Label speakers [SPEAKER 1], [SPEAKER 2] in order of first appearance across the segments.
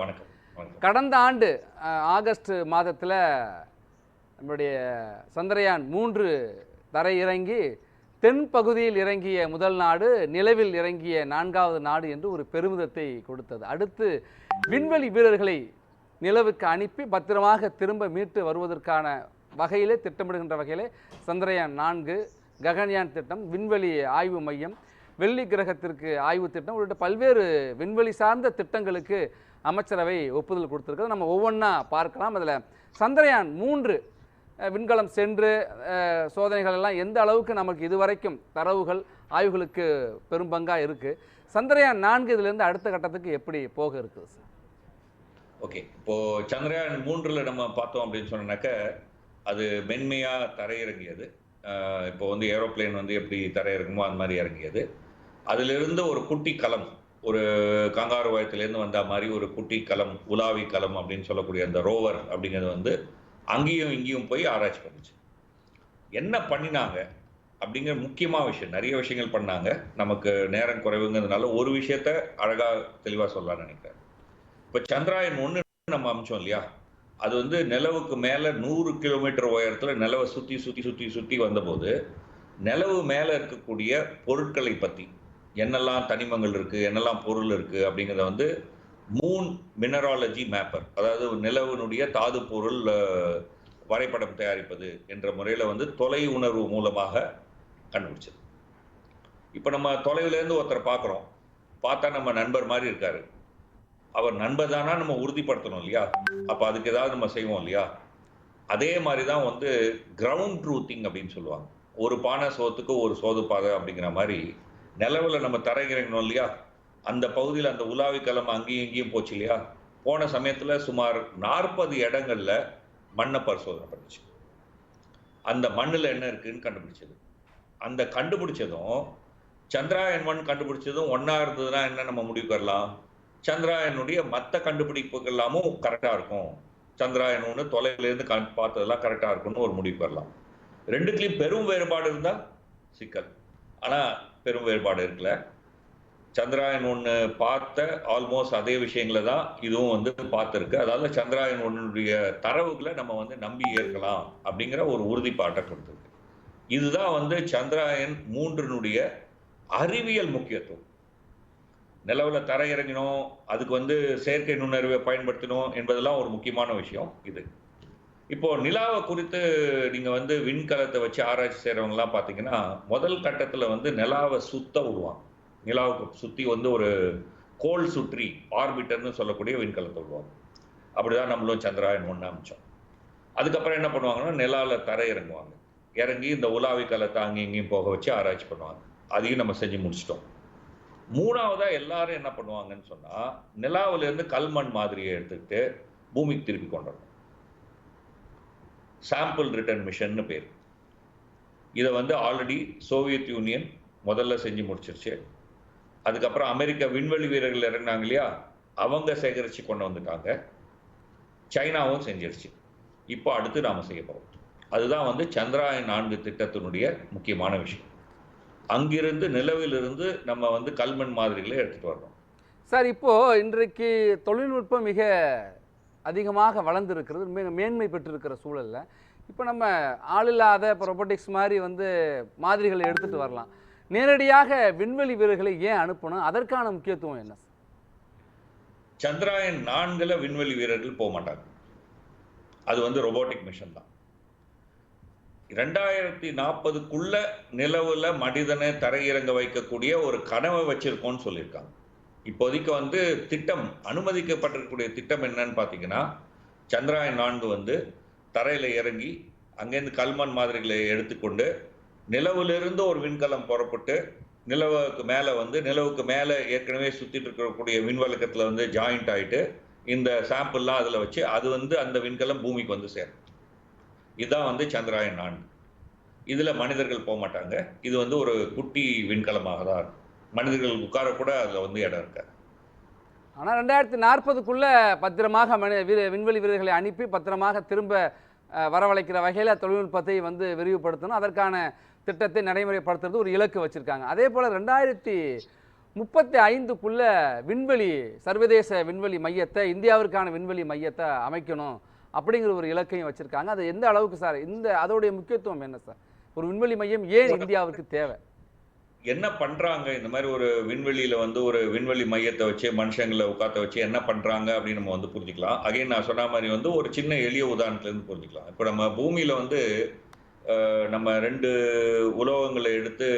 [SPEAKER 1] வணக்கம் வணக்கம்.
[SPEAKER 2] கடந்த ஆண்டு ஆகஸ்ட் மாதத்தில் நம்முடைய சந்திரயான் மூன்று தரை இறங்கி தென் பகுதியில் இறங்கிய முதல் நாடு நிலவில் இறங்கிய நான்காவது நாடு என்று ஒரு பெருமிதத்தை கொடுத்தது. அடுத்து விண்வெளி வீரர்களை நிலவுக்கு அனுப்பி பத்திரமாக திரும்ப மீட்டு வருவதற்கான வகையிலே திட்டமிடுகின்ற வகையிலே சந்திரயான் நான்கு ககன்யான் திட்டம் விண்வெளி ஆய்வு மையம் வெள்ளி கிரகத்திற்கு ஆய்வு திட்டம் உள்ளிட்ட பல்வேறு விண்வெளி சார்ந்த திட்டங்களுக்கு அமைச்சரவை ஒப்புதல் கொடுத்துருக்குது நம்ம ஒவ்வொன்றா பார்க்கலாம். அதில் சந்திரயான் மூன்று விண்கலம் சென்று சோதனைகள் எல்லாம் எந்த அளவுக்கு நமக்கு இதுவரைக்கும் தரவுகள் ஆய்வுகளுக்கு பெரும் பங்காக இருக்குது சந்திரயான் நான்கு இதுலேருந்து அடுத்த கட்டத்துக்கு எப்படி போக இருக்குது சார்
[SPEAKER 1] ஓகே. இப்போ சந்திரயான் மூன்றில் நம்ம பார்த்தோம் அப்படின்னு சொன்னாக்க அது மென்மையாக தரையிறங்கியது. இப்போ வந்து ஏரோப்ளேன் வந்து எப்படி தரையிறங்குமோ அந்த மாதிரி இறங்கியது. அதிலிருந்து ஒரு குட்டி கலம் ஒரு கங்காருவாயத்திலேருந்து வந்த மாதிரி ஒரு குட்டி கலம் உலாவி கலம் அப்படின்னு சொல்லக்கூடிய அந்த ரோவர் அப்படிங்கிறது வந்து அங்கேயும் இங்கேயும் போய் ஆராய்ச்சி பண்ணுச்சு. என்ன பண்ணினாங்க அப்படிங்கிற முக்கியமான விஷயம் நிறைய விஷயங்கள் பண்ணாங்க. நமக்கு நேரம் குறைவுங்கிறதுனால ஒரு விஷயத்த அழகாக தெளிவாக சொல்லலாம்னு நினைக்கிறேன். இப்போ சந்திராயன் ஒன்று நம்ம அமிச்சோம் இல்லையா? அது வந்து நிலவுக்கு மேலே நூறு கிலோமீட்டர் உயரத்தில் நிலவை சுற்றி சுற்றி சுற்றி சுற்றி வந்தபோது நிலவு மேலே இருக்கக்கூடிய பொருட்களை பற்றி என்னெல்லாம் தனிமங்கள் இருக்குது என்னெல்லாம் பொருள் இருக்குது அப்படிங்கிறத வந்து மூன் மினராலஜி மேப்பர் அதாவது நிலவினுடைய தாது பொருள் வரைபடம் தயாரிப்பது என்ற முறையில் வந்து தொலை உணர்வு மூலமாக கண்டுபிடிச்சது. இப்போ நம்ம தொலைவிலேருந்து ஒருத்தரை பார்க்குறோம் பார்த்தா நம்ம நண்பர் மாதிரி இருக்காரு. அவர் நண்பர் தானா நம்ம உறுதிப்படுத்தணும் இல்லையா? அப்போ அதுக்கு ஏதாவது நம்ம செய்வோம் இல்லையா? அதே மாதிரி தான் வந்து கிரவுண்ட் ட்ரூத்திங் அப்படின்னு சொல்லுவாங்க. ஒரு பானை சோத்துக்கு ஒரு சோது பாதை அப்படிங்கிற மாதிரி நிலவில் நம்ம தரையிறங்கணும் இல்லையா? அந்த பகுதியில் அந்த உலாவி கிழமை அங்கேயும் இங்கேயும் போச்சு இல்லையா? போன சமயத்தில் சுமார் நாற்பது இடங்களில் மண்ணை பரிசோதனை பண்ணிச்சு. அந்த மண்ணில் என்ன இருக்குன்னு கண்டுபிடிச்சது. அந்த கண்டுபிடிச்சதும் சந்திராயன் ஒன் கண்டுபிடிச்சதும் ஒன்றா இருந்ததுன்னா என்ன நம்ம முடிவு பெறலாம்? சந்திராயனுடைய மற்ற கண்டுபிடிப்புகள் எல்லாமும் கரெக்டாக இருக்கும். சந்திராயன் ஒன்று தொலைவிலேருந்து கண் பார்த்ததெல்லாம் கரெக்டாக இருக்கும்னு ஒரு முடிவு பெறலாம். ரெண்டுக்குலேயும் பெரும் வேறுபாடு இருந்தால் சிக்கல். ஆனால் பெரும் வேறுபாடு இருக்குல்ல. சந்திராயன் ஒன்று பார்த்த ஆல்மோஸ்ட் அதே விஷயங்களை தான் இதுவும் வந்து பார்த்துருக்கு. அதாவது சந்திராயன் ஒன்றுடைய தரவுகளை நம்ம வந்து நம்பி ஏற்கலாம் அப்படிங்கிற ஒரு உறுதிப்பாட்டை கொடுத்துருக்கு. இதுதான் வந்து சந்திராயன் மூன்றினுடைய அறிவியல் முக்கியத்துவம். நிலவில் தரையிறங்கினோம் அதுக்கு வந்து செயற்கை நுண்ணறிவை பயன்படுத்தணும் என்பதெல்லாம் ஒரு முக்கியமான விஷயம் இது. இப்போ நிலாவை குறித்து நீங்க வந்து விண்கலத்தை வச்சு ஆராய்ச்சி செய்யறவங்கலாம் பார்த்தீங்கன்னா முதல் கட்டத்துல வந்து நிலாவை சுத்த விடுவாங்க நிலாவுக்கு சுத்தி வந்து ஒரு கோல் சுற்றி ஆர்பிட்டர்னு சொல்லக்கூடிய விண்கலத்தை விடுவாங்க அப்படிதான் நம்மளும் சந்திராயன் ஒன்று அமைச்சோம். அதுக்கப்புறம் என்ன பண்ணுவாங்கன்னா நிலால தரை இறங்குவாங்க. இறங்கி இந்த உலாவி கலத்தை அங்கேயும் இங்கேயும் போக வச்சு ஆராய்ச்சி பண்ணுவாங்க. அதையும் நம்ம செஞ்சு முடிச்சிட்டோம். மூணாவதா எல்லாரும் என்ன பண்ணுவாங்கன்னு சொன்னா நிலாவிலேருந்து கல்மண் மாதிரியை எடுத்துக்கிட்டு பூமிக்கு திருப்பி கொண்டு வரணும் சாம்பிள் ரிட்டர்ன் மிஷன்னு பேர். இதை வந்து ஆல்ரெடி சோவியத் யூனியன் முதல்ல செஞ்சு முடிச்சிருச்சு. அதுக்கப்புறம் அமெரிக்க விண்வெளி வீரர்கள் இறங்கினாங்க இல்லையா? அவங்க சேகரித்து கொண்டு வந்துட்டாங்க. சைனாவும் செஞ்சிருச்சு. இப்போ அடுத்து நாம் செய்ய போகிறோம் அதுதான் வந்து சந்திராயன் நான்கு திட்டத்தினுடைய முக்கியமான விஷயம். அங்கிருந்து நிலவிலிருந்து நம்ம வந்து கல்மண் மாதிரிகளை எடுத்துகிட்டு வரணும்.
[SPEAKER 2] சார் இப்போது இன்றைக்கு தொழில்நுட்பம் மிக அதிகமாக வளர்ந்துருக்கிறது மிக மேன்மை பெற்றிருக்கிற சூழல்ல. இப்போ நம்ம ஆளில்லாத இப்போ ரொபோட்டிக்ஸ் மாதிரி வந்து மாதிரிகளை எடுத்துட்டு வரலாம். நேரடியாக விண்வெளி வீரர்களை ஏன் அனுப்பணும்? அதற்கான முக்கியத்துவம் என்ன?
[SPEAKER 1] சந்திராயன் நான்குல விண்வெளி வீரர்கள் போக மாட்டாங்க. அது வந்து ரொபோட்டிக் மிஷன் தான். ரெண்டாயிரத்தி நாற்பதுக்குள்ள நிலவுல மனிதனை தரையிறங்க வைக்கக்கூடிய ஒரு கனவை வச்சிருக்கோம்னு சொல்லியிருக்காங்க. இப்போதைக்கு வந்து திட்டம் அனுமதிக்கப்பட்டிருக்கக்கூடிய திட்டம் என்னன்னு பார்த்தீங்கன்னா சந்திராயன் நான்கு வந்து தரையில் இறங்கி அங்கேருந்து கல்மண் மாதிரிகளை எடுத்துக்கொண்டு நிலவிலிருந்து ஒரு விண்கலம் புறப்பட்டு நிலவுக்கு மேலே வந்து நிலவுக்கு மேலே ஏற்கனவே சுற்றிட்டு இருக்கக்கூடிய விண்வலக்கத்தில் வந்து ஜாயிண்ட் ஆகிட்டு இந்த சாம்பிள்லாம் அதில் வச்சு அது வந்து அந்த விண்கலம் பூமிக்கு வந்து சேரும். இதுதான் வந்து சந்திராயன் நான்கு. இதில் மனிதர்கள் போக மாட்டாங்க இது வந்து ஒரு குட்டி விண்கலமாக தான் இருக்கும். மனிதர்கள் உட்கார கூட அதில் வந்து இடம் இருக்காது.
[SPEAKER 2] ஆனால் ரெண்டாயிரத்தி நாற்பதுக்குள்ள பத்திரமாக மனி வீர விண்வெளி வீரர்களை அனுப்பி பத்திரமாக திரும்ப வரவழைக்கிற வகையில் தொழில்நுட்பத்தை வந்து விரிவுபடுத்தணும். அதற்கான திட்டத்தை நடைமுறைப்படுத்துறது ஒரு இலக்கு வச்சுருக்காங்க. அதே போல் ரெண்டாயிரத்தி முப்பத்தி ஐந்துக்குள்ள விண்வெளி சர்வதேச விண்வெளி மையத்தை இந்தியாவிற்கான விண்வெளி மையத்தை அமைக்கணும் அப்படிங்கிற ஒரு இலக்கையும் வச்சிருக்காங்க. அது எந்த அளவுக்கு சார்? இந்த அதோடைய முக்கியத்துவம் என்ன சார்? ஒரு விண்வெளி மையம் ஏன் இந்தியாவிற்கு தேவை?
[SPEAKER 1] என்ன பண்றாங்க? இந்த மாதிரி ஒரு விண்வெளியில வந்து ஒரு விண்வெளி மையத்தை வச்சு மனுஷங்களை உட்காத்த வச்சு என்ன பண்றாங்க அப்படின்னு நம்ம வந்து புரிஞ்சுக்கலாம். அகைன் நான் சொன்ன மாதிரி வந்து ஒரு சின்ன எளிய உதாரணத்துலேருந்து புரிஞ்சுக்கலாம். இப்போ நம்ம பூமியில வந்து நம்ம ரெண்டு உலோகங்களை எடுத்து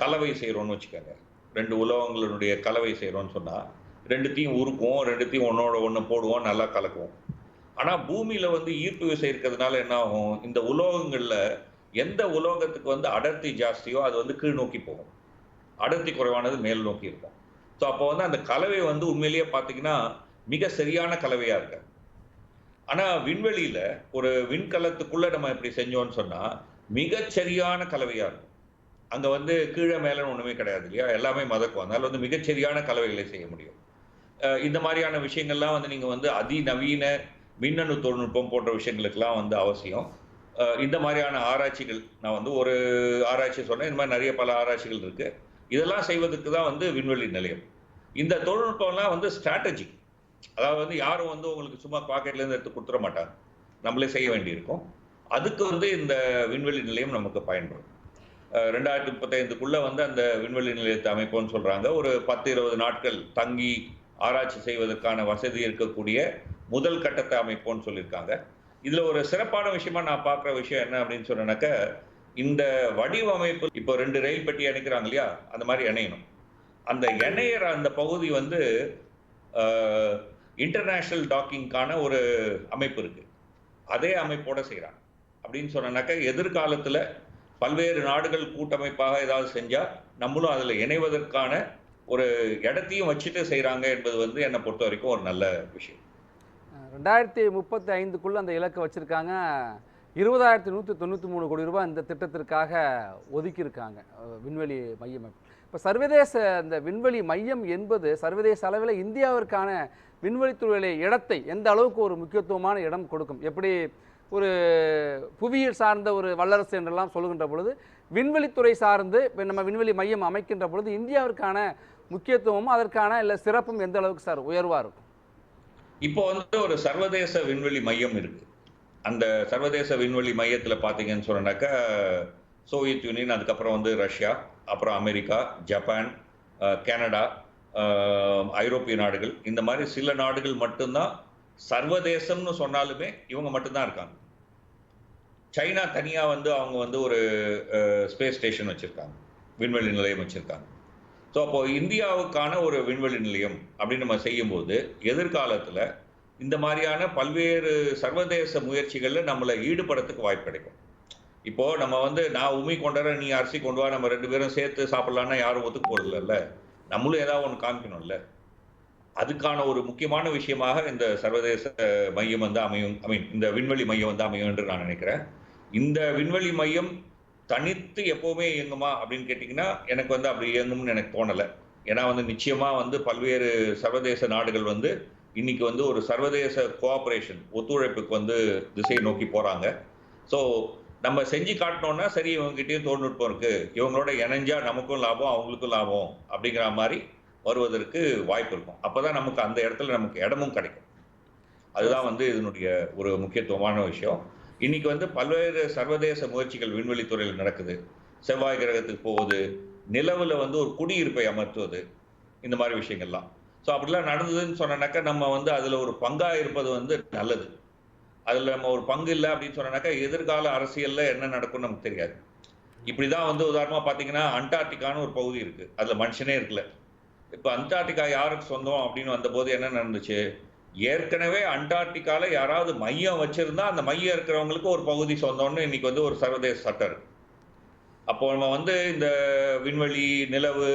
[SPEAKER 1] கலவை செய்கிறோம்னு வச்சுக்கோங்க. ரெண்டு உலோகங்களுடைய கலவை செய்கிறோன்னு சொன்னால் ரெண்டுத்தையும் உருக்குவோம் ரெண்டுத்தையும் ஒன்றோட ஒன்று போடுவோம் நல்லா கலக்குவோம். ஆனால் பூமியில் வந்து ஈர்ப்பு விசை இருக்கிறதுனால என்ன ஆகும்? இந்த உலோகங்களில் எந்த உலோகத்துக்கு வந்து அடர்த்தி ஜாஸ்தியோ அது வந்து கீழ் நோக்கி போகும். அடர்த்தி குறைவானது மேல் நோக்கி இருக்கும். ஸோ அப்போ வந்து அந்த கலவை வந்து உண்மையிலேயே பார்த்தீங்கன்னா மிக சரியான கலவையாக இருக்கு. ஆனால் விண்வெளியில் ஒரு விண்கலத்துக்குள்ளே நம்ம இப்படி செஞ்சோம்னு சொன்னால் மிகச்சரியான கலவையாக இருக்கும். அங்கே வந்து கீழே மேலேனு ஒன்றுமே கிடையாது இல்லையா? எல்லாமே மதக்கும். அதனால் வந்து மிகச்சரியான கலவைகளை செய்ய முடியும். இந்த மாதிரியான விஷயங்கள்லாம் வந்து நீங்கள் வந்து அதிநவீன மின்னணு தொழில்நுட்பம் போன்ற விஷயங்களுக்கெல்லாம் வந்து அவசியம். இந்த மாதிரியான ஆராய்ச்சிகள் நான் வந்து ஒரு ஆராய்ச்சி சொன்னேன் இந்த மாதிரி நிறைய பல ஆராய்ச்சிகள் இருக்கு. இதெல்லாம் செய்வதற்கு தான் வந்து விண்வெளி நிலையம். இந்த தொழில்நுட்பம்லாம் வந்து ஸ்ட்ராட்டஜி அதாவது வந்து யாரும் வந்து உங்களுக்கு சும்மா பாக்கெட்லேருந்து எடுத்து கொடுத்துட மாட்டாங்க. நம்மளே செய்ய வேண்டியிருக்கும். அதுக்கு வந்து இந்த விண்வெளி நிலையம் நமக்கு பயன்படும். ரெண்டாயிரத்தி முப்பத்தைந்துக்குள்ளே வந்து அந்த விண்வெளி நிலையத்தை அமைப்போம்னு சொல்கிறாங்க ஒரு பத்து இருபது நாட்கள் தங்கி ஆராய்ச்சி செய்வதற்கான வசதி இருக்கக்கூடிய முதல் கட்டத்தை அமைப்போம்னு சொல்லியிருக்காங்க. இதுல ஒரு சிறப்பான விஷயமா நான் பார்க்குற விஷயம் என்ன அப்படின்னு சொன்னாக்க இந்த வடிவமைப்பு இப்போ ரெண்டு ரயில் பெட்டி இணைக்கிறாங்க இல்லையா? அந்த மாதிரி இணையணும் அந்த இணையிற அந்த பகுதி வந்து இன்டர்நேஷனல் டாக்கிங்கான ஒரு அமைப்பு இருக்கு. அதே அமைப்போட செய்கிறாங்க அப்படின்னு சொன்னாக்க எதிர்காலத்துல பல்வேறு நாடுகள் கூட்டமைப்பாக ஏதாவது செஞ்சா நம்மளும் அதில் இணைவதற்கான ஒரு இடத்தையும் வச்சுட்டு செய்கிறாங்க என்பது வந்து என்னை பொறுத்த வரைக்கும் ஒரு நல்ல விஷயம்.
[SPEAKER 2] ரெண்டாயிரத்தி முப்பத்தி ஐந்துக்குள்ளே அந்த இலக்கை வச்சுருக்காங்க. இருபதாயிரத்தி நூற்றி தொண்ணூற்றி மூணு கோடி ரூபாய் இந்த திட்டத்திற்காக ஒதுக்கியிருக்காங்க விண்வெளி மையம். இப்போ சர்வதேச இந்த விண்வெளி மையம் என்பது சர்வதேச அளவில் இந்தியாவிற்கான விண்வெளித்துறையில இடத்தை எந்த அளவுக்கு ஒரு முக்கியத்துவமான இடம் கொடுக்கும்? எப்படி ஒரு புவியியல் சார்ந்த ஒரு வல்லரசு என்றெல்லாம் சொல்லுகின்ற பொழுது விண்வெளித்துறை சார்ந்து இப்போ நம்ம விண்வெளி மையம் அமைக்கின்ற பொழுது இந்தியாவிற்கான முக்கியத்துவமும் அதற்கான இல்லை சிறப்பும் எந்த அளவுக்கு சார் உயர்வாக இருக்கும்?
[SPEAKER 1] இப்போ வந்து ஒரு சர்வதேச விண்வெளி மையம் இருக்கு. அந்த சர்வதேச விண்வெளி மையத்தில் பார்த்தீங்கன்னு சொன்னாக்கா சோவியத் யூனியன் அதுக்கப்புறம் வந்து ரஷ்யா அப்புறம் அமெரிக்கா ஜப்பான் கனடா ஐரோப்பிய நாடுகள். இந்த மாதிரி சில நாடுகள் மட்டும்தான் சர்வதேசம்னு சொன்னாலுமே இவங்க மட்டும்தான் இருக்காங்க. சைனா தனியாக வந்து அவங்க வந்து ஒரு ஸ்பேஸ் ஸ்டேஷன் வச்சிருக்காங்க. விண்வெளி நிலையம் வச்சுருக்காங்க. ஸோ அப்போ இந்தியாவுக்கான ஒரு விண்வெளி நிலையம் அப்படின்னு நம்ம செய்யும்போது எதிர்காலத்தில் இந்த மாதிரியான பல்வேறு சர்வதேச முயற்சிகளில் நம்மளை ஈடுபடுறதுக்கு வாய்ப்பு கிடைக்கும். இப்போது நம்ம வந்து நான் உமி வர நீ அரிசி கொண்டு வா நம்ம ரெண்டு பேரும் சேர்த்து சாப்பிட்லான்னா யாரும் ஒத்துக்கு போடலல்ல நம்மளும் ஏதாவது ஒன்று காமிக்கணும்ல. அதுக்கான ஒரு முக்கியமான விஷயமாக இந்த சர்வதேச மையம் வந்து அமையும் ஐ மீன் இந்த விண்வெளி மையம் வந்து அமையும் என்று நான் நினைக்கிறேன். இந்த விண்வெளி மையம் தனித்து எப்பவுமே இயங்குமா அப்படின்னு கேட்டிங்கன்னா எனக்கு வந்து அப்படி இயங்கும்னு எனக்கு தோணலை. ஏன்னா வந்து நிச்சயமா வந்து பல்வேறு சர்வதேச நாடுகள் வந்து இன்னைக்கு வந்து ஒரு சர்வதேச கோஆபரேஷன் ஒத்துழைப்புக்கு வந்து திசையை நோக்கி போறாங்க. ஸோ நம்ம செஞ்சு காட்டினோம்னா சரி இவங்ககிட்டயும் தொழில்நுட்பம் இருக்கு. இவங்களோட இணைஞ்சா நமக்கும் லாபம் அவங்களுக்கும் லாபம் அப்படிங்கிற மாதிரி வருவதற்கு வாய்ப்பு இருக்கும். அப்பதான் நமக்கு அந்த இடத்துல நமக்கு இடமும் கிடைக்கும். அதுதான் வந்து இதனுடைய ஒரு முக்கியத்துவமான விஷயம். இன்னைக்கு வந்து பல்வேறு சர்வதேச முயற்சிகள் விண்வெளி துறையில் நடக்குது. செவ்வாய் கிரகத்துக்கு போகுது. நிலவில் வந்து ஒரு குடியிருப்பை அமர்த்துவது. இந்த மாதிரி விஷயங்கள்லாம். ஸோ அப்படிலாம் நடந்ததுன்னு சொன்னனாக்கா நம்ம வந்து அதில் ஒரு பங்காக இருப்பது வந்து நல்லது. அதில் நம்ம ஒரு பங்கு இல்லை அப்படின்னு சொன்னனாக்கா எதிர்கால அரசியலில் என்ன நடக்கும்னு நமக்கு தெரியாது. இப்படி தான் வந்து உதாரணமாக பார்த்தீங்கன்னா அண்டார்டிகான்னு ஒரு பகுதி இருக்குது அதில் மனுஷனே இருக்கல. இப்போ அண்டார்டிகா யாருக்கு சொந்தம் அப்படின்னு வந்தபோது என்ன நடந்துச்சு? ஏற்கனவே அண்டார்டிகால யாராவது மையம் வச்சிருந்தா அந்த மையம் இருக்கிறவங்களுக்கு ஒரு பகுதி சொந்தம்னு இன்னைக்கு வந்து ஒரு சர்வதேச சட்டம். இருக்கு அப்போ நம்ம வந்து இந்த விண்வெளி நிலவு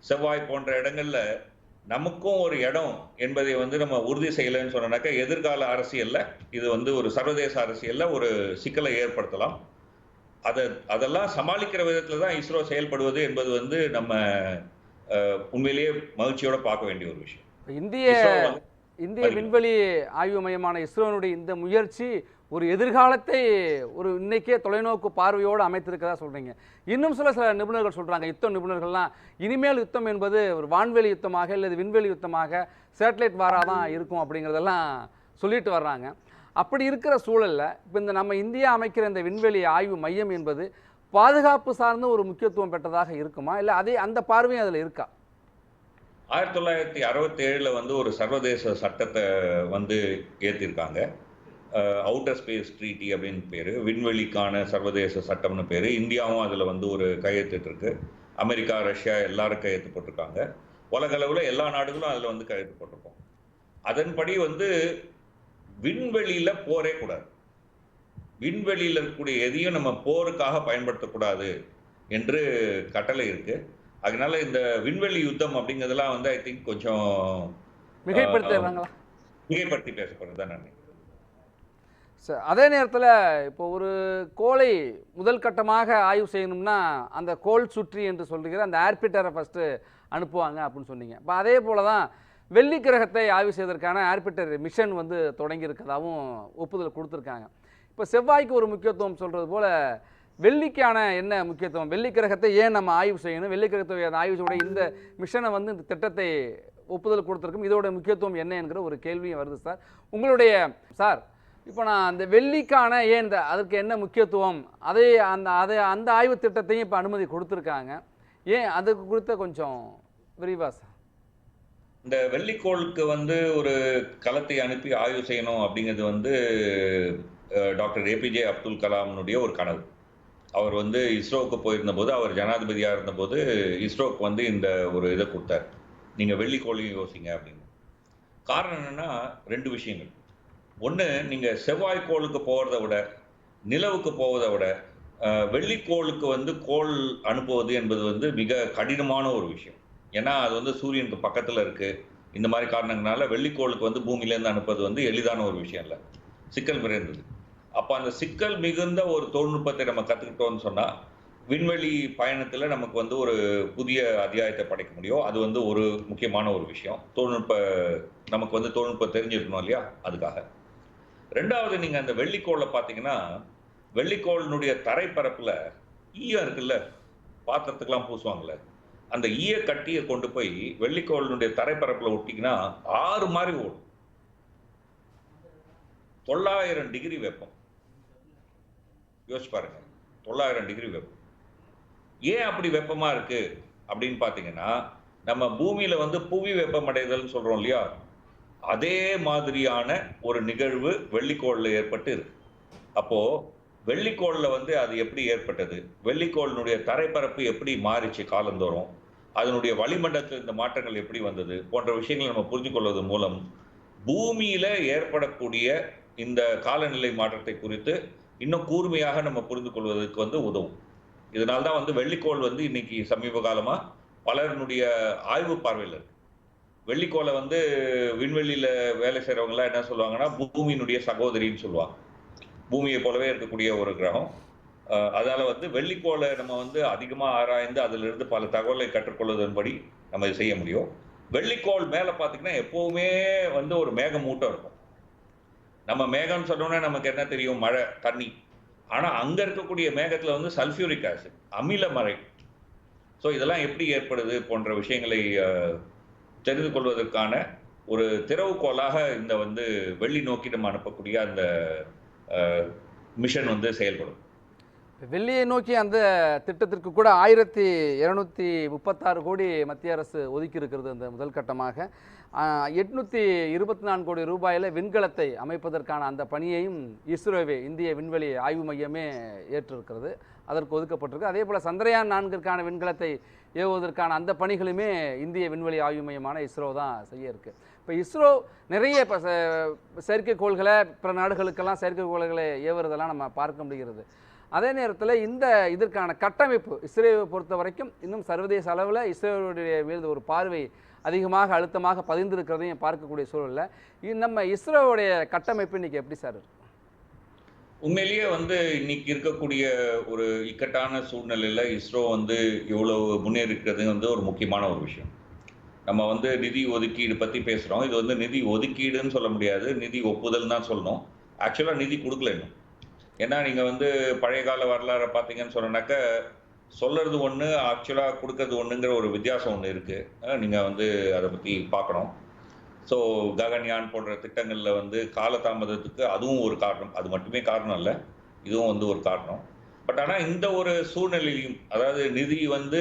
[SPEAKER 1] செவ்வாய் போன்ற இடங்கள்ல நமக்கும் ஒரு இடம் என்பதை வந்து நம்ம உறுதி செய்யலைன்னு சொன்னாக்கா எதிர்கால அரசியல்ல இது வந்து ஒரு சர்வதேச அரசியல்ல ஒரு சிக்கலை ஏற்படுத்தலாம். அதை அதெல்லாம் சமாளிக்கிற விதத்துல தான் இஸ்ரோ செயல்படுவது என்பது வந்து நம்ம உண்மையிலேயே மகிழ்ச்சியோட பார்க்க வேண்டிய ஒரு விஷயம்.
[SPEAKER 2] இந்திய இந்திய. விண்வெளி ஆய்வு மையமான இஸ்ரோனுடைய இந்த முயற்சி ஒரு எதிர்காலத்தை ஒரு இன்னைக்கே தொலைநோக்கு பார்வையோடு அமைத்திருக்கிறதா சொல்றீங்க. இன்னும் சில சில நிபுணர்கள் சொல்றாங்க. யுத்த நிபுணர்கள்லாம் இனிமேல் யுத்தம் என்பது ஒரு வான்வெளி யுத்தமாக அல்லது விண்வெளி யுத்தமாக சேட்டலைட் வாராக தான் இருக்கும் அப்படிங்கிறதெல்லாம் சொல்லிட்டு வர்றாங்க. அப்படி இருக்கிற சூழல்ல இப்போ இந்த நம்ம இந்தியா அமைக்கிற இந்த விண்வெளி ஆய்வு மையம் என்பது பாதுகாப்பு சார்ந்த ஒரு முக்கியத்துவம் பெற்றதாக இருக்குமா? இல்லை அதே அந்த பார்வையும் அதில் இருக்கா?
[SPEAKER 1] ஆயிரத்தி தொள்ளாயிரத்தி அறுபத்தி ஏழில் வந்து ஒரு சர்வதேச சட்டத்தை வந்து ஏற்றிருக்காங்க அவுட்டர் ஸ்பேஸ் ட்ரீட்டி அப்படின்னு பேர். விண்வெளிக்கான சர்வதேச சட்டம்னு பேர். இந்தியாவும் அதில் வந்து ஒரு கையெழுத்திட்டிருக்கு. அமெரிக்கா ரஷ்யா எல்லாரும் கையெழுத்து போட்டிருக்காங்க. உலகளவில் எல்லா நாடுகளும் அதில் வந்து கையெழுத்து போட்டிருக்கோம். அதன்படி வந்து விண்வெளியில் போரே கூடாது. விண்வெளியில் இருக்கக்கூடிய எதையும் நம்ம போருக்காக பயன்படுத்தக்கூடாது என்று கட்டளை இருக்குது அதனால இந்த விண்வெளி யுத்தம் அப்படிங்கிறதெல்லாம் வந்து ஐ திங்க் கொஞ்சம்
[SPEAKER 2] மிகைப்படுத்துறாங்களா
[SPEAKER 1] மிகைப்படுத்தி பேசப்படுறது தான் நான்
[SPEAKER 2] அதே நேரத்தில் இப்போ ஒரு கோளை முதல் கட்டமாக ஆய்வு செய்யணும்னா அந்த கோள் சுற்றி என்று சொல்லுகிற அந்த ஆர்பிட்டரை ஃபஸ்ட்டு அனுப்புவாங்க அப்படின்னு சொன்னீங்க. இப்போ அதே போல தான் வெள்ளி கிரகத்தை ஆய்வு செய்வதற்கான ஆர்பிட்டர் மிஷன் வந்து தொடங்கி இருக்கதாகவும் ஒப்புதல் கொடுத்துருக்காங்க. இப்போ செவ்வாய்க்கு ஒரு முக்கியத்துவம் சொல்கிறது போல் வெள்ளிக்கான என்ன முக்கியத்துவம்? வெள்ளி கிரகத்தை ஏன் நம்ம ஆய்வு செய்யணும்? வெள்ளி கிரகத்தை ஆய்வு செய்ய இந்த மிஷனை வந்து இந்த திட்டத்தை ஒப்புதல் கொடுத்துருக்கும். இதோட முக்கியத்துவம் என்ன என்கிற ஒரு கேள்வியும் வருது சார். உங்களுடைய சார் இப்போ நான் அந்த வெள்ளிக்கான ஏன் இந்த அதற்கு என்ன முக்கியத்துவம்? அதை அந்த அதை அந்த ஆய்வு திட்டத்தையும் இப்போ அனுமதி கொடுத்துருக்காங்க. ஏன் அதுக்கு குறித்த கொஞ்சம் விரிவா சார்.
[SPEAKER 1] இந்த வெள்ளிக்கோளுக்கு வந்து ஒரு களத்தை அனுப்பி ஆய்வு செய்யணும் அப்படிங்கிறது வந்து டாக்டர் ஏபிஜே அப்துல் கலாம்னுடைய ஒரு கனவு. அவர் வந்து இஸ்ரோவுக்கு போயிருந்தபோது அவர் ஜனாதிபதியாக இருந்தபோது இஸ்ரோவுக்கு வந்து இந்த ஒரு இதை கொடுத்தார். நீங்கள் வெள்ளிக்கோளையும் யோசிங்க அப்படின்னு. காரணம் என்னென்னா ரெண்டு விஷயங்கள். ஒன்று நீங்கள் செவ்வாய்க்கோளுக்கு போகிறத விட நிலவுக்கு போவதை விட வெள்ளிக்கோளுக்கு வந்து கோள் அனுப்புவது என்பது வந்து மிக கடினமான ஒரு விஷயம். ஏன்னா அது வந்து சூரியனுக்கு பக்கத்தில் இருக்குது இந்த மாதிரி காரணங்களால வெள்ளிக்கோளுக்கு வந்து பூமியிலேருந்து அனுப்புறது வந்து எளிதான ஒரு விஷயம் இல்லை. சிக்கல் நிறைந்தது. அப்போ அந்த சிக்கல் மிகுந்த ஒரு தொழில்நுட்பத்தை நம்ம கற்றுக்கிட்டோம்னு சொன்னால் விண்வெளி பயணத்தில் நமக்கு வந்து ஒரு புதிய அத்தியாயத்தை படைக்க முடியும். அது வந்து ஒரு முக்கியமான ஒரு விஷயம். தொழில்நுட்ப நமக்கு வந்து தொழில்நுட்பம் தெரிஞ்சிருக்கணும் இல்லையா? அதுக்காக. ரெண்டாவது நீங்கள் அந்த வெள்ளிக்கோளை பார்த்தீங்கன்னா வெள்ளிக்கோளினுடைய தரைப்பரப்பில் ஈயம் இருக்குல்ல? பாத்திரத்துக்கெல்லாம் பூசுவாங்கல்ல. அந்த ஈய கட்டியை கொண்டு போய் வெள்ளிக்கோளினுடைய தரைப்பரப்பில் ஒட்டிங்கன்னா ஆறு மாதிரி ஓடும். தொள்ளாயிரம் டிகிரி வெப்பம். யோசிச்சு பாருங்கள் தொள்ளாயிரம் டிகிரி வெப்பம். ஏன் அப்படி வெப்பமாக இருக்குது அப்படின்னு பார்த்தீங்கன்னா நம்ம பூமியில் வந்து புவி வெப்பமடைதல்னு சொல்கிறோம் இல்லையா? அதே மாதிரியான ஒரு நிகழ்வு வெள்ளிக்கோளில் ஏற்பட்டு இருக்கு. அப்போது வெள்ளிக்கோளில் வந்து அது எப்படி ஏற்பட்டது? வெள்ளிக்கோளினுடைய தரைப்பரப்பு எப்படி மாறிச்சு காலந்தோறும்? அதனுடைய வளிமண்டலத்தில் இந்த மாற்றங்கள் எப்படி வந்தது? போன்ற விஷயங்களை நம்ம புரிந்து கொள்வதன் மூலம் பூமியில் ஏற்படக்கூடிய இந்த காலநிலை மாற்றத்தை குறித்து இன்னும் கூர்மையாக நம்ம புரிந்து கொள்வதற்கு வந்து உதவும். இதனால தான் வந்து வெள்ளிக்கோள் வந்து இன்னைக்கு சமீப காலமாக பலருடைய ஆய்வு பார்வையில் இருக்கு. வெள்ளிக்கோளை வந்து விண்வெளியில் வேலை செய்கிறவங்களாம் என்ன சொல்லுவாங்கன்னா பூமியினுடைய சகோதரின்னு சொல்லுவாங்க. பூமியை போலவே இருக்கக்கூடிய ஒரு கிரகம். அதால் வந்து வெள்ளிக்கோளை நம்ம வந்து அதிகமாக ஆராய்ந்து அதிலிருந்து பல தகவலை கற்றுக்கொள்வதன்படி நம்ம இதை செய்ய முடியும். வெள்ளிக்கோள் மேலே பார்த்தீங்கன்னா எப்போவுமே வந்து ஒரு மேகமூட்டம் இருக்கும். நம்ம மேகம்னு சொன்னோன்னே நமக்கு என்ன தெரியும்? மழை தண்ணி. ஆனால் அங்கே இருக்கக்கூடிய மேகத்தில் வந்து சல்ஃபியூரிக் ஆசிட் அமில மறை. ஸோ இதெல்லாம் எப்படி ஏற்படுது போன்ற விஷயங்களை தெரிந்து கொள்வதற்கான ஒரு திறவுகோலாக இந்த வந்து வெள்ளி நோக்கி நம்ம அனுப்பக்கூடிய அந்த மிஷன் வந்து செயல்படும்.
[SPEAKER 2] வெள்ளியை நோக்கி அந்த திட்டத்திற்கு கூட ஆயிரத்தி இரநூத்தி முப்பத்தாறு கோடி மத்திய அரசு ஒதுக்கி இருக்கிறது அந்த முதல் கட்டமாக. எட்நூற்றி இருபத்தி நான்கு கோடி ரூபாயில் விண்கலத்தை அமைப்பதற்கான அந்த பணியையும் இஸ்ரோவே இந்திய விண்வெளி ஆய்வு மையமே ஏற்றிருக்கிறது. அதற்கு ஒதுக்கப்பட்டிருக்கு. அதே போல் சந்திரயான் நான்கிற்கான விண்கலத்தை ஏவுவதற்கான அந்த பணிகளுமே இந்திய விண்வெளி ஆய்வு மையமான இஸ்ரோ தான் செய்ய இருக்கு. இப்போ இஸ்ரோ நிறைய இப்போ செயற்கைக்கோள்களை பிற நாடுகளுக்கெல்லாம் செயற்கைக்கோள்களை ஏவுறதெல்லாம் நம்ம பார்க்க முடிகிறது. அதே நேரத்தில் இந்த இதற்கான கட்டமைப்பு இஸ்ரேவை பொறுத்த வரைக்கும் இன்னும் சர்வதேச அளவில் இஸ்ரேலுடைய மீது ஒரு பார்வை அதிகமாக அழுத்தமாக பதிந்திருக்கிறதையும் பார்க்கக்கூடிய சூழலில் நம்ம இஸ்ரோவுடைய கட்டமைப்பு இன்னைக்கு எப்படி சார்
[SPEAKER 1] உண்மையிலேயே வந்து இன்னைக்கு இருக்கக்கூடிய ஒரு இக்கட்டான சூழ்நிலையில் இஸ்ரோ வந்து இவ்வளவு முன்னேறிக்கிறது வந்து ஒரு முக்கியமான ஒரு விஷயம். நம்ம வந்து நிதி ஒதுக்கீடு பற்றி பேசுகிறோம் இது வந்து நிதி ஒதுக்கீடுன்னு சொல்ல முடியாது. நிதி ஒப்புதல் தான் சொல்லணும். ஆக்சுவலாக நிதி கொடுக்கல இன்னும். ஏன்னா நீங்கள் வந்து பழைய கால வரலாறை பார்த்தீங்கன்னு சொன்னாக்க சொல்கிறது ஒன்று ஆக்சுவலாக கொடுக்கறது ஒன்றுங்கிற ஒரு வித்தியாசம் ஒன்று இருக்குது நீங்கள் வந்து அதை பற்றி பார்க்கணும். ஸோ ககன்யான் போன்ற திட்டங்களில் வந்து காலதாமதத்துக்கு அதுவும் ஒரு காரணம். அது மட்டுமே காரணம் இல்லை. இதுவும் வந்து ஒரு காரணம். பட் ஆனால் இந்த ஒரு சூழ்நிலையிலும் அதாவது நிதி வந்து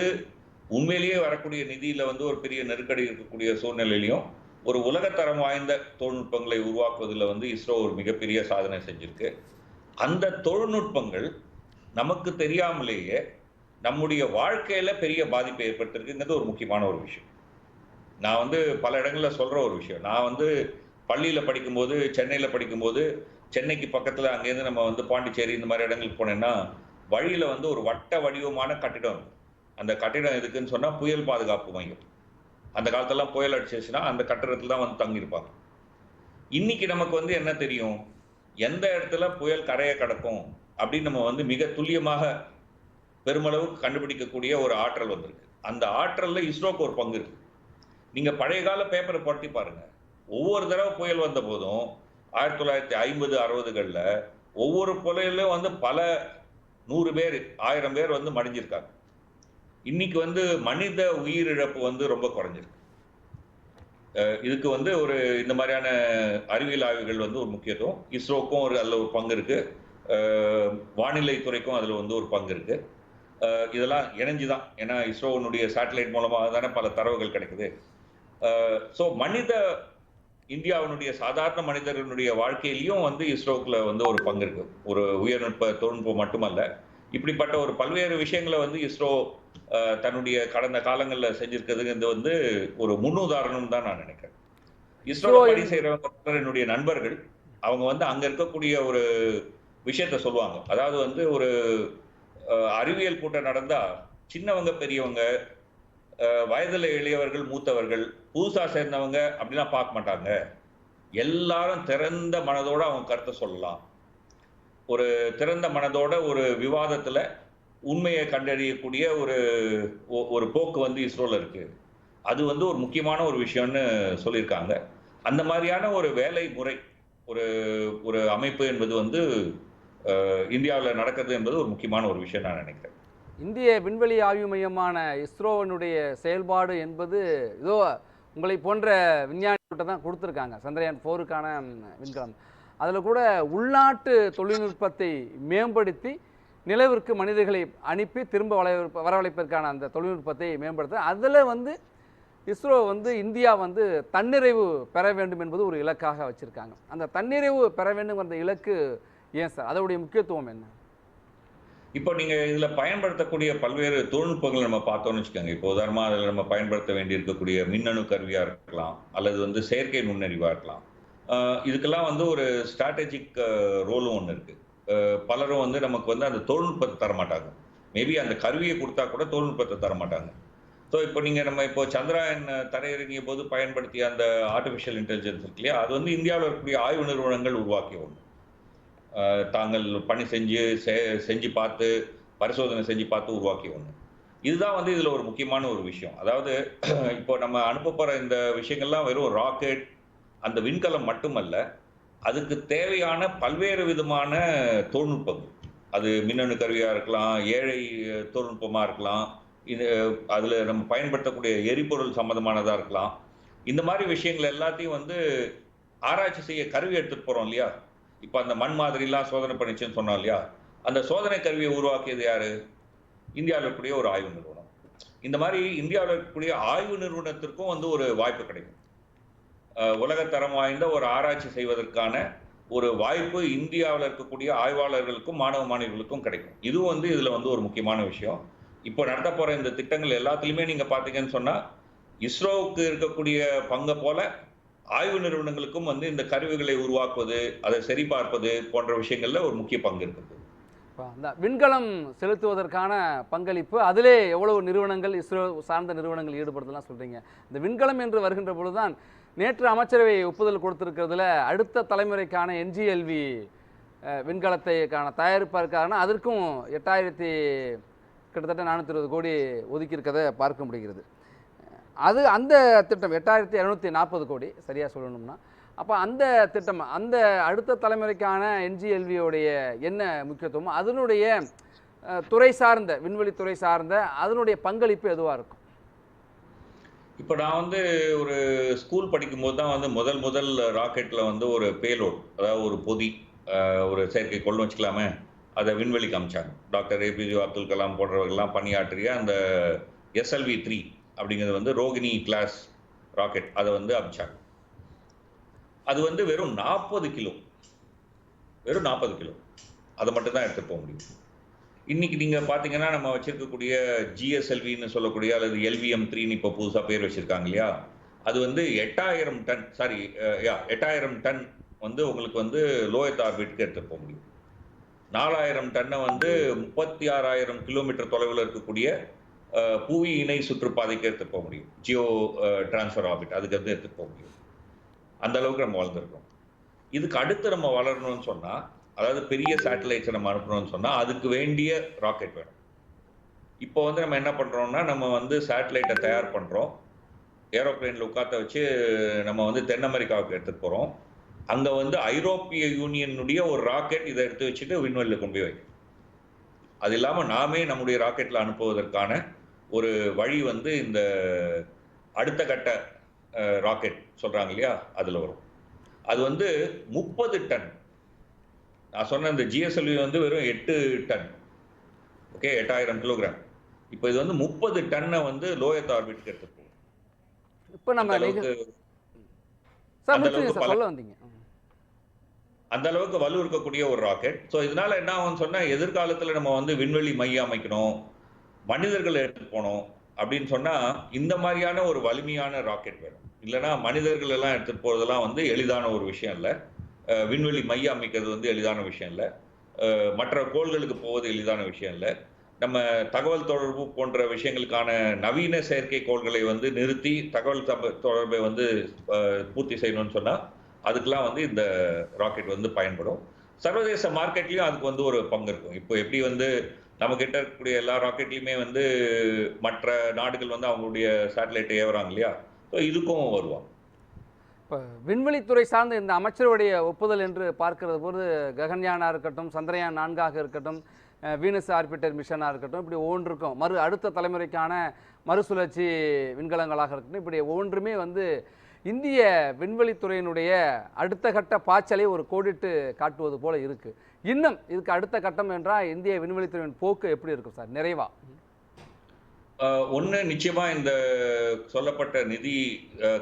[SPEAKER 1] உண்மையிலேயே வரக்கூடிய நிதியில் வந்து ஒரு பெரிய நெருக்கடி இருக்கக்கூடிய சூழ்நிலையிலையும் ஒரு உலகத்தரம் வாய்ந்த தொழில்நுட்பங்களை உருவாக்குவதில் வந்து இஸ்ரோ ஒரு மிகப்பெரிய சாதனை செஞ்சிருக்கு. அந்த தொழில்நுட்பங்கள் நமக்கு தெரியாமலேயே நம்முடைய வாழ்க்கையில் பெரிய பாதிப்பை ஏற்படுத்திருக்குங்கிறது ஒரு முக்கியமான ஒரு விஷயம். நான் வந்து பல இடங்களில் சொல்கிற ஒரு விஷயம். நான் வந்து பள்ளியில் படிக்கும்போது சென்னையில் படிக்கும்போது சென்னைக்கு பக்கத்தில் அங்கேருந்து நம்ம வந்து பாண்டிச்சேரி இந்த மாதிரி இடங்களுக்கு போனேன்னா வழியில் வந்து ஒரு வட்ட வடிவமான கட்டிடம் அந்த கட்டிடம் எதுக்குன்னு சொன்னால் புயல் பாதுகாப்பு மையம். அந்த காலத்தெல்லாம் புயல் அடிச்சிச்சுன்னா அந்த கட்டிடத்தில் தான் வந்து தங்கியிருப்பாங்க. இன்னைக்கு நமக்கு வந்து என்ன தெரியும்? எந்த இடத்துல புயல் கரையை கடக்கும் அப்படின்னு நம்ம வந்து மிக துல்லியமாக பெருமளவு கண்டுபிடிக்கக்கூடிய ஒரு ஆற்றல் வந்திருக்கு. அந்த ஆற்றலில் இஸ்ரோக்கு ஒரு பங்கு இருக்கு. நீங்கள் பழைய கால பேப்பரை புரட்டி பாருங்க. ஒவ்வொரு தடவை புயல் வந்த போதும் ஆயிரத்தி தொள்ளாயிரத்தி ஐம்பது அறுபதுகளில் ஒவ்வொரு புயலும் வந்து பல நூறு பேர் ஆயிரம் பேர் வந்து மடிஞ்சிருக்காங்க. இன்னைக்கு வந்து மனித உயிரிழப்பு வந்து ரொம்ப குறைஞ்சிருக்கு. இதுக்கு வந்து ஒரு இந்த மாதிரியான அறிவியல் ஆய்வுகள் வந்து ஒரு முக்கியத்துவம். இஸ்ரோக்கும் ஒரு அதில் ஒரு பங்கு இருக்குது வானிலை துறைக்கும் அதில் வந்து ஒரு பங்கு இருக்குது இதெல்லாம் இணைஞ்சுதான். ஏன்னா இஸ்ரோனுடைய சேட்டலைட் மூலமாக தானே பல தரவுகள் கிடைக்குது. ஸோ மனித இந்தியாவினுடைய சாதாரண மனிதர்களுடைய வாழ்க்கையிலையும் வந்து இஸ்ரோக்குள்ள வந்து ஒரு பங்கு இருக்கு. ஒரு உயர்நுட்ப தொழில்நுட்பம் மட்டுமல்ல. இப்படிப்பட்ட ஒரு பல்வேறு விஷயங்களை வந்து இஸ்ரோ தன்னுடைய கடந்த காலங்களில் செஞ்சிருக்கிறதுங்கிறது வந்து ஒரு முன்னுதாரணம் தான் நான் நினைக்கிறேன். இஸ்ரோ பணி செய்யறவங்க பலர் என்னுடைய நண்பர்கள் அவங்க வந்து அங்க இருக்கக்கூடிய ஒரு விஷயத்த சொல்லுவாங்க. அதாவது வந்து ஒரு அறிவியல் கூட்டம் நடந்தா சின்னவங்க பெரியவங்க வயதில் இளையவர்கள் எளியவர்கள் மூத்தவர்கள் புதுசாக சேர்ந்தவங்க அப்படிலாம் பார்க்க மாட்டாங்க. எல்லாரும் திறந்த மனதோடு அவங்க கருத்தை சொல்லலாம். ஒரு திறந்த மனதோட ஒரு விவாதத்தில் உண்மையை கண்டறியக்கூடிய ஒரு ஒரு போக்கு வந்து இஸ்ரோல இருக்குது அது வந்து ஒரு முக்கியமான ஒரு விஷயம்னு சொல்லியிருக்காங்க. அந்த மாதிரியான ஒரு வேலை முறை ஒரு ஒரு அமைப்பு என்பது வந்து இந்தியாவில் நடக்கிறது என்பது ஒரு முக்கியமான ஒரு விஷயம் நான் நினைக்கிறேன்.
[SPEAKER 2] இந்திய விண்வெளி ஆய்வு மையமான இஸ்ரோவினுடைய செயல்பாடு என்பது இதோ உங்களை போன்ற விஞ்ஞானிகிட்ட தான் கொடுத்துருக்காங்க. சந்திரயான் ஃபோருக்கான விண்கலம். அதில் கூட உள்நாட்டு தொழில்நுட்பத்தை மேம்படுத்தி நிலவிற்கு மனிதர்களை அனுப்பி திரும்ப வள வரவழைப்பதற்கான அந்த தொழில்நுட்பத்தை மேம்படுத்த. அதில் வந்து இஸ்ரோ வந்து இந்தியா வந்து தன்னிறைவு பெற வேண்டும் என்பது ஒரு இலக்காக வச்சுருக்காங்க. அந்த தன்னிறைவு பெற வேண்டும் என்ற இலக்கு ஏன் சார்? அதோடைய முக்கியத்துவம் என்ன?
[SPEAKER 1] இப்போ நீங்கள் இதில் பயன்படுத்தக்கூடிய பல்வேறு தொழில்நுட்பங்களை நம்ம பார்த்தோம்னு வச்சுக்கோங்க. இப்போ உதாரணமாக அதில் நம்ம பயன்படுத்த வேண்டி இருக்கக்கூடிய மின்னணு கருவியாக இருக்கலாம் அல்லது வந்து செயற்கை நுண்ணறிவாக இருக்கலாம். இதுக்கெல்லாம் வந்து ஒரு ஸ்ட்ராட்டஜிக் ரோலும் ஒன்று இருக்குது பலரும் வந்து நமக்கு வந்து அந்த தொழில்நுட்பத்தை தர மாட்டாங்க மேபி அந்த கருவியை கொடுத்தா கூட தொழில்நுட்பத்தை தரமாட்டாங்க. ஸோ இப்போ நீங்கள் நம்ம இப்போ சந்திராயன் தரையிறங்கிய போது பயன்படுத்திய அந்த ஆர்டிஃபிஷியல் இன்டெலிஜென்ஸ் இருக்கு இல்லையா? அது வந்து இந்தியாவில் இருக்கக்கூடிய ஆய்வு நிறுவனங்கள் உருவாக்கிய ஒன்று தாங்கள் பணி செஞ்சு செ- செஞ்சு பார்த்து பரிசோதனை செஞ்சு பார்த்து உருவாக்கி ஒன்று இதுதான் வந்து இதில் ஒரு முக்கியமான ஒரு விஷயம். அதாவது இப்போ நம்ம அனுப்ப போகிற இந்த விஷயங்கள்லாம் வெறும் ராக்கெட் அந்த விண்கலம் மட்டுமல்ல அதுக்கு தேவையான பல்வேறு விதமான தொழில்நுட்பங்கள். அது மின்னணு கருவியாக இருக்கலாம் ஏழை தொழில்நுட்பமாக இருக்கலாம் இது அதில் நம்ம பயன்படுத்தக்கூடிய எரிபொருள் சம்மந்தமானதாக இருக்கலாம். இந்த மாதிரி விஷயங்கள் எல்லாத்தையும் வந்து ஆராய்ச்சி செய்ய கருவி எடுத்துகிட்டு போகிறோம் இல்லையா? இப்போ அந்த மண் மாதிரிலாம் சோதனை பண்ணிச்சுன்னு சொன்னோம் இல்லையா? அந்த சோதனை கருவியை உருவாக்கியது யாரு? இந்தியாவில் இருக்கக்கூடிய ஒரு ஆய்வு நிறுவனம். இந்த மாதிரி இந்தியாவில் இருக்கக்கூடிய ஆய்வு நிறுவனத்திற்கும் வந்து ஒரு வாய்ப்பு கிடைக்கும். உலகத்தரம் வாய்ந்த ஒரு ஆராய்ச்சி செய்வதற்கான ஒரு வாய்ப்பு இந்தியாவில் இருக்கக்கூடிய ஆய்வாளர்களுக்கும் மாணவ மாணவிகளுக்கும் கிடைக்கும். இதுவும் வந்து இதில் வந்து ஒரு முக்கியமான விஷயம். இப்போ நடத்த போகிற இந்த திட்டங்கள் எல்லாத்துலேயுமே நீங்கள் பார்த்தீங்கன்னு சொன்னால் இஸ்ரோவுக்கு இருக்கக்கூடிய பங்கை போல ஆய்வு நிறுவனங்களுக்கும் வந்து இந்த கருவிகளை உருவாக்குவது அதை சரிபார்ப்பது போன்ற விஷயங்களில் ஒரு முக்கிய பங்கு இருக்குது.
[SPEAKER 2] இப்போ அந்த விண்கலம் செலுத்துவதற்கான பங்களிப்பு அதிலே எவ்வளவு நிறுவனங்கள் இஸ்ரோ சார்ந்த நிறுவனங்கள் ஈடுபடுத்தலாம் சொல்கிறீங்க இந்த விண்கலம் என்று வருகின்ற பொழுதுதான் நேற்று அமைச்சரவை ஒப்புதல் கொடுத்திருக்கிறதுல அடுத்த தலைமுறைக்கான என்ஜிஎல்வி விண்கலத்தைக்கான தயாரிப்பதற்கான அதற்கும் எட்டாயிரத்தி கிட்டத்தட்ட நானூற்றி இருபது கோடி ஒதுக்கியிருக்கிறத பார்க்க முடிகிறது. அது அந்த திட்டம் எட்டாயிரத்தி இரநூத்தி நாற்பது கோடி சரியாக சொல்லணும்னா. அப்போ அந்த திட்டம் அந்த அடுத்த தலைமுறைக்கான என்ஜிஎல்வியோடைய என்ன முக்கியத்துவம் அதனுடைய துறை சார்ந்த விண்வெளி துறை சார்ந்த அதனுடைய பங்களிப்பு எதுவாக இருக்கும்?
[SPEAKER 1] இப்போ நான் வந்து ஒரு ஸ்கூல் படிக்கும்போது தான் வந்து முதல் முதல் ராக்கெட்டில் வந்து ஒரு பேலோட் அதாவது ஒரு பொதி ஒரு ஒரு செயற்கைக்கோள்னு வச்சுக்கலாமே அதை விண்வெளிக்கு அமைச்சாங்க. டாக்டர் ஏபிஜே அப்துல் கலாம் போன்றவர்கள்லாம் பணியாற்றிய அந்த எஸ்எல்வி த்ரீ அப்படிங்கிறது வந்து ரோகிணி கிளாஸ் ராக்கெட். அதை வந்து அமிச்சாங்க. அது வந்து வெறும் நாற்பது கிலோ. வெறும் நாற்பது கிலோ. அதை மட்டும்தான் எடுத்துகிட்டு போக முடியும். இன்னைக்கு நீங்கள் பார்த்தீங்கன்னா நம்ம வச்சுருக்கக்கூடிய ஜிஎஸ்எல்வின்னு சொல்லக்கூடிய அல்லது எல்விஎம் த்ரீன்னு இப்போ புதுசாக பேர் வச்சுருக்காங்க இல்லையா? அது வந்து எட்டாயிரம் டன் சாரி யா எட்டாயிரம் டன் வந்து உங்களுக்கு வந்து லோயத் ஆர்பிட்க்கு எடுத்துகிட்டு போக முடியும். நாலாயிரம் டன்னை வந்து முப்பத்தி ஆறாயிரம் கிலோமீட்டர் தொலைவில் இருக்கக்கூடிய புவி இணை சுற்றுப்பாதைக்கு எடுத்துட்டு போக முடியும். ஜியோ டிரான்ஸ்ஃபர் ஆர்பிட் அதுக்கு வந்து எடுத்துட்டு போக முடியும். அந்த அளவுக்கு நம்ம வளர்ந்துருக்கோம் இதுக்கு அடுத்து நம்ம வளரணும்னு சொன்னால் அதாவது பெரிய சேட்டலைட்ஸை நம்ம அனுப்பணும்னு சொன்னால் அதுக்கு வேண்டிய ராக்கெட் வேணும். இப்போ வந்து நம்ம என்ன பண்ணுறோம்னா நம்ம வந்து சேட்டலைட்டை தயார் பண்ணுறோம் ஏரோப்ளைனில் உட்காத்த வச்சு நம்ம வந்து தென் அமெரிக்காவுக்கு எடுத்துட்டு போகிறோம் அங்கே வந்து ஐரோப்பிய யூனியனுடைய ஒரு ராக்கெட் இதை எடுத்து வச்சுட்டு விண்வெளியில் கொண்டு போய் வைக்கும். அது இல்லாமல் நாமே நம்முடைய ராக்கெட்டில் அனுப்புவதற்கான ஒரு வழி வந்து இந்த அடுத்த கட்ட ராக்கெட் சொல்றாங்க இல்லையா? அதுல வரும். அது வந்து முப்பது டன். நான் சொன்ன இந்த ஜிஎஸ்எல்வி வந்து வெறும் எட்டு டன். ஓகே? எட்டாயிரம் கிலோகிராம் இப்போ இது வந்து முப்பது டன்னை வந்து லோயத் ஆர்பிட்க்கு எடுத்துட்டு போகும்.
[SPEAKER 2] இப்போ நம்ம
[SPEAKER 1] அந்த அளவுக்கு வலு இருக்கக்கூடிய ஒரு ராக்கெட் ஸோ இதனால என்ன ஆகும்னு சொன்னா எதிர்காலத்துல நம்ம வந்து விண்வெளி மையம் அமைக்கணும். மனிதர்களை எடுத்து போகணும் அப்படின்னு சொன்னா இந்த மாதிரியான ஒரு வலிமையான ராக்கெட் வேணும். இல்லைன்னா மனிதர்கள் எல்லாம் எடுத்துட்டு போறதெல்லாம் வந்து எளிதான ஒரு விஷயம் இல்லை. விண்வெளி மையம் அமைக்கிறது வந்து எளிதான விஷயம் இல்லை. மற்ற கோள்களுக்கு போவது எளிதான விஷயம் இல்லை. நம்ம தகவல் தொடர்பு போன்ற விஷயங்களுக்கான நவீன செயற்கை கோள்களை வந்து நிறுத்தி தகவல் தப- தொடர்பை வந்து பூர்த்தி செய்யணும்னு சொன்னால் அதுக்கெல்லாம் வந்து இந்த ராக்கெட் வந்து பயன்படும். சர்வதேச மார்க்கெட்லேயும் அதுக்கு வந்து ஒரு பங்கு இருக்கும். இப்போ எப்படி வந்து நம்ம கிட்ட இருக்கக்கூடிய எல்லா ராக்கெட்லையுமே வந்து மற்ற நாடுகள் வந்து அவங்களுடைய சேட்டலைட்டை ஏவுறாங்க இல்லையா? ஸோ இதுக்கும் வருவாங்க.
[SPEAKER 2] இப்போ விண்வெளித்துறை சார்ந்த இந்த அமைச்சருடைய ஒப்புதல் என்று பார்க்கிறது போது ககன்யானா இருக்கட்டும் சந்திரயான் நான்காக இருக்கட்டும் வீனஸ் ஆர்பிட்டர் மிஷனாக இருக்கட்டும் இப்படி ஒவ்வொன்றுக்கும் மறு அடுத்த தலைமுறைக்கான மறுசுழற்சி விண்கலங்களாக இருக்கட்டும் இப்படி ஒவ்வொன்றுமே வந்து இந்திய விண்வெளித்துறையினுடைய அடுத்த கட்ட பாய்ச்சலை ஒரு கோடிட்டு காட்டுவது போல இருக்கு. இன்னும் இதுக்கு அடுத்த கட்டம் என்றால் இந்திய விண்வெளித்துறையின் போக்கு எப்படி இருக்கும் சார்? நிறைவா?
[SPEAKER 1] ஒன்று நிச்சயமா இந்த சொல்லப்பட்ட நிதி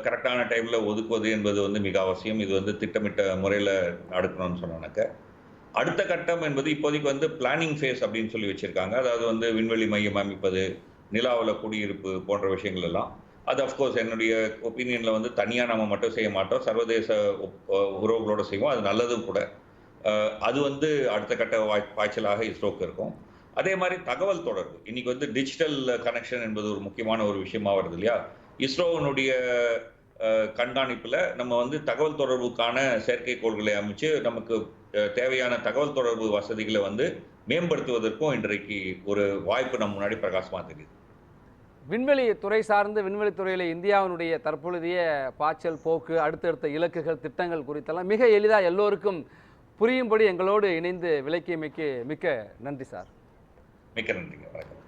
[SPEAKER 1] கரெக்டான டைமில் ஒதுக்குவது என்பது வந்து மிக அவசியம். இது வந்து திட்டமிட்ட முறையில் அடுக்கணும்னு சொன்னாக்க அடுத்த கட்டம் என்பது இப்போதைக்கு வந்து பிளானிங் ஃபேஸ் அப்படின்னு சொல்லி வச்சிருக்காங்க. அதாவது வந்து விண்வெளி மையம் அமைப்பது நிலாவில் குடியிருப்பு போன்ற விஷயங்கள் எல்லாம். அது அஃப்கோர்ஸ் என்னுடைய ஒப்பீனியனில் வந்து தனியாக நம்ம மட்டும் செய்ய மாட்டோம். சர்வதேச உறவுகளோடு செய்வோம். அது நல்லதும் கூட. அது வந்து அடுத்த கட்ட வாய் பாய்ச்சலாக இஸ்ரோக்கு இருக்கும். அதே மாதிரி தகவல் தொடர்பு. இன்னைக்கு வந்து டிஜிட்டல் கனெக்ஷன் என்பது ஒரு முக்கியமான ஒரு விஷயமா வருது இல்லையா? இஸ்ரோனுடைய கண்காணிப்பில் நம்ம வந்து தகவல் தொடர்புக்கான செயற்கைக்கோள்களை அமைச்சு நமக்கு தேவையான தகவல் தொடர்பு வசதிகளை வந்து மேம்படுத்துவதற்கும் இன்றைக்கு ஒரு வாய்ப்பு நம்ம முன்னாடி பிரகாசமாக தெரியுது.
[SPEAKER 2] விண்வெளி துறை சார்ந்து விண்வெளி துறையில் இந்தியாவினுடைய தற்பொழுதைய பாய்ச்சல் போக்கு அடுத்தடுத்த இலக்குகள் திட்டங்கள் குறித்தெல்லாம் மிக எளிதாக எல்லோருக்கும் புரியும்படி எங்களோடு இணைந்து விளக்கியமைக்கு மிக்க நன்றி சார்.
[SPEAKER 1] மிக்க நன்றிங்க. வணக்கம்.